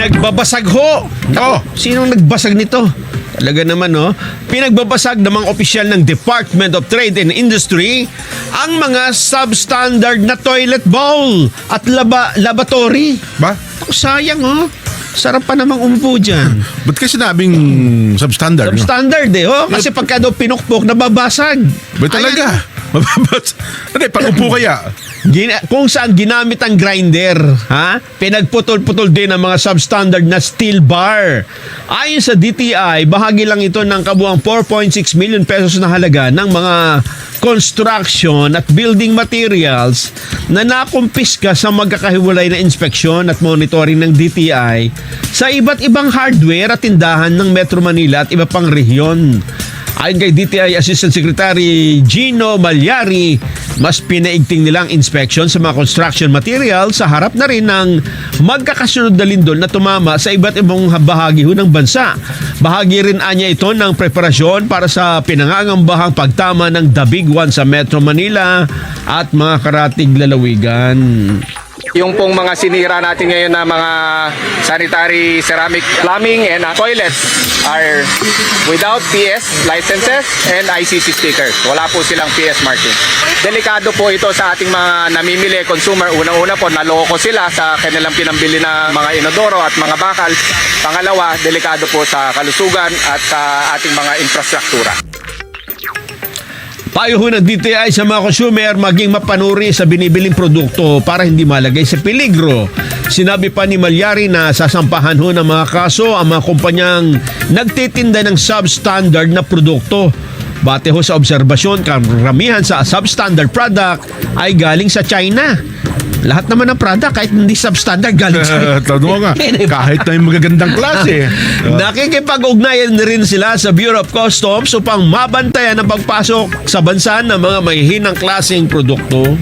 Pinagbabasag ho. Oh. sinong nagbasag nito? Talaga naman, no? Pinagbabasag ng mga opisyal ng Department of Trade and Industry ang mga substandard na toilet bowl at laba, lavatory. Ba? Ako, sayang, oh. Sarap pa namang umupo dyan. Ba't kasi sinabing substandard? no? Substandard, eh, oh. Kasi pagka daw pinukpok, nababasag. Ba talaga? Mababas. Ano pag-upo kaya? Gina- kung saan ginamit ang grinder, ha? Pinagputol-putol din ang mga substandard na steel bar. Ayon sa DTI, bahagi lang ito ng kabuang 4.6 million pesos na halaga ng mga construction at building materials na nakumpiska sa magkakahiwalay na inspeksyon at monitoring ng DTI sa iba't ibang hardware at tindahan ng Metro Manila at iba pang rehiyon. Ayon kay DTI Assistant Secretary Gino Malyari, mas pinaigting nilang inspection sa mga construction material sa harap na rin ng magkakasunod na lindol na tumama sa iba't ibang bahagi ho ng bansa. Bahagi rin anya ito ng preparasyon para sa pinangangambahang pagtama ng The Big One sa Metro Manila at mga karatig lalawigan. Yung pong mga sinira natin ngayon na mga sanitary ceramic plumbing and uh, toilets are without PS licenses and ICC stickers. Wala po silang PS marking. Delikado po ito sa ating mga namimili consumer. Unang-una po, naloko sila sa kanilang pinambili na mga inodoro at mga bakal. Pangalawa, delikado po sa kalusugan at sa ating mga infrastruktura. Payo ho ng DTI sa mga consumer maging mapanuri sa binibiling produkto para hindi malagay sa peligro. Sinabi pa ni Malyari na sasampahan ho ng mga kaso ang mga kumpanyang nagtitinda ng substandard na produkto. Bate ho sa obserbasyon, karamihan sa substandard product ay galing sa China. Lahat naman ng product kahit hindi substandard galing sa Tado mo nga, kahit na yung magagandang klase. Nakikipag-ugnayan na rin sila sa Bureau of Customs upang mabantayan ang pagpasok sa bansa ng mga mahihinang klaseng produkto.